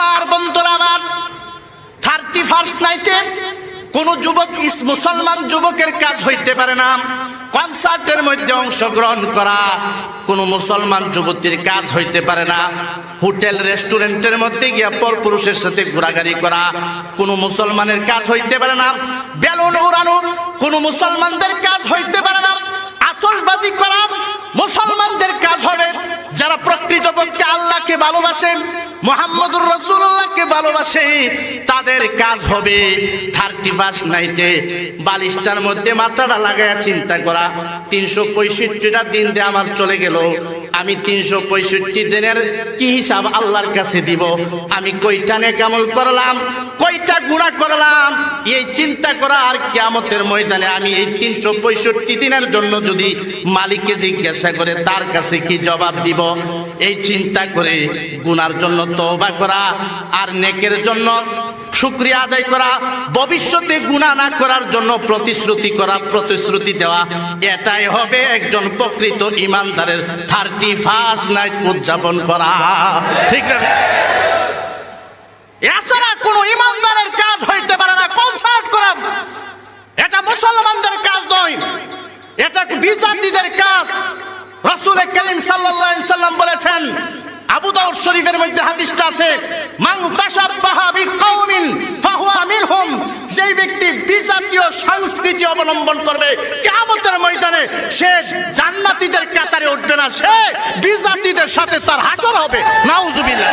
আমার বন্ধুরা আমার থার্টি ফার্স্ট নাইটে কোন যুবক মুসলমান যুবকের কাজ হইতে পারে না। কনসার্টের মধ্যে অংশগ্রহণ করা কোন মুসলমান যুবতীর কাজ হইতে পারে না। হোটেল, রেস্টুরেন্টের মধ্যে গিয়া পর পুরুষের সাথে ঘোরাঘুরি করা কোন মুসলমানের কাজ হইতে পারে না। বেলুন উড়ানো কোন মুসলমানদের কাজ হইতে পারে না। আতশবাজি করা মুসলমানদের কাজ হবে। যারা প্রকৃতপক্ষে আল্লাহকে ভালোবাসেন মোহাম্মদুর রসুল্লাহকে ভালোবাসে, তাদের কাজ হবে থার্টি ফার্স্ট নাইটে বালিশটার মধ্যে মাথাটা লাগাইয়া চিন্তা করা। তিনশো পঁয়ষট্টিটা দিন দিয়ে আমার চলে গেল। আমি তিনশো পঁয়ষট্টি দিনের কি হিসাব আল্লাহর কাছে দিব? আমি কইটা নে কেমন করলাম? কয়টা গুণা করলাম? এই চিন্তা করা আর কিয়ামতের ময়দানে আমি এই তিনশো পঁয়ষট্টি দিনের জন্য যদি মালিককে জিজ্ঞাসা করে তার কাছে কি জবাব দিব? এই চিন্তা করে গুনার জন্য তওবা করা আর নেকের জন্য শুক্রিয়া আদায় করা, ভবিষ্যতে গুণা না করার জন্য প্রতিশ্রুতি করা, প্রতিশ্রুতি দেওয়া, এটাই হবে একজন প্রকৃত ইমানদারের থার্টি ফার্স্ট নাইট উদযাপন করা। ঠিক না? এছাড়া কোন ইমানদারের কাজ হইতে পারে না, কনসার্ট করা। এটা মুসলমানদের কাজ নয়, এটা বিজাতিদের কাজ। রসুল করিম সাল্লাল্লাহু আলাইহি সাল্লাম বলেছেন, আবু দাউদ শরীফের মধ্যে হাদিসটা আছে, মান তাশাব্বাহা বিকাউমিন সংস্কৃতি অবলম্বন করবে। কিয়ামতের ময়দানে সে জান্নাতীদের কাতারে উঠবে না, সে বিজাতিদের সাথে তার হাজর হবে। নাউজুবিল্লাহ।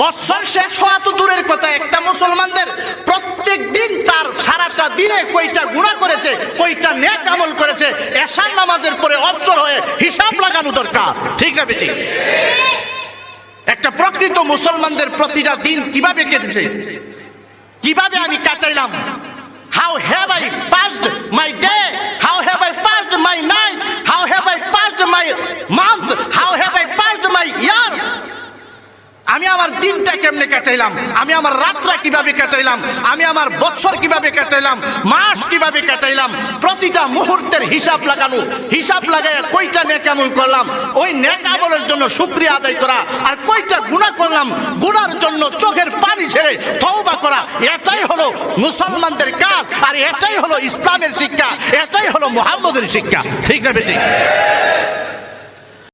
বৎসর শেষ হওয়া তো দূরের কথা, একটা মুসলমানদের প্রত্যেক দিন তার সারাটা দিনে কয়টা গুণা করেছে, কয়টা নেক আমল করেছে, এশার নামাজের পরে অবসর হয়ে হিসাব লাগানো দরকার। ঠিক আছে ঠিক একটা প্রকৃত মুসলমানদের প্রতিটা দিন কীভাবে কেটেছে? কীভাবে আমি কাটাইলাম হাউ হ্যাভ আই পাসড কেমনে কাটাইলাম? আমি আমার রাতটা কীভাবে কাটাইলাম? আমি আমার বছর কীভাবে কাটাইলাম? মাস কীভাবে কাটাইলাম? প্রতিটা মুহূর্তের হিসাব লাগানো, হিসাব লাগাইয়া কয়টা নেক আমল করলাম? ওই নেক আমলের জন্য শুক্রিয়া আদায় করা আর কয়টা গুণা করলাম? গুনার জন্য চোখের পানি ছেড়ে তওবা করা, এটাই হলো মুসলমানদের কাজ আর এটাই হলো ইসলামের শিক্ষা, এটাই হলো মোহাম্মদের শিক্ষা। ঠিক না বেটি?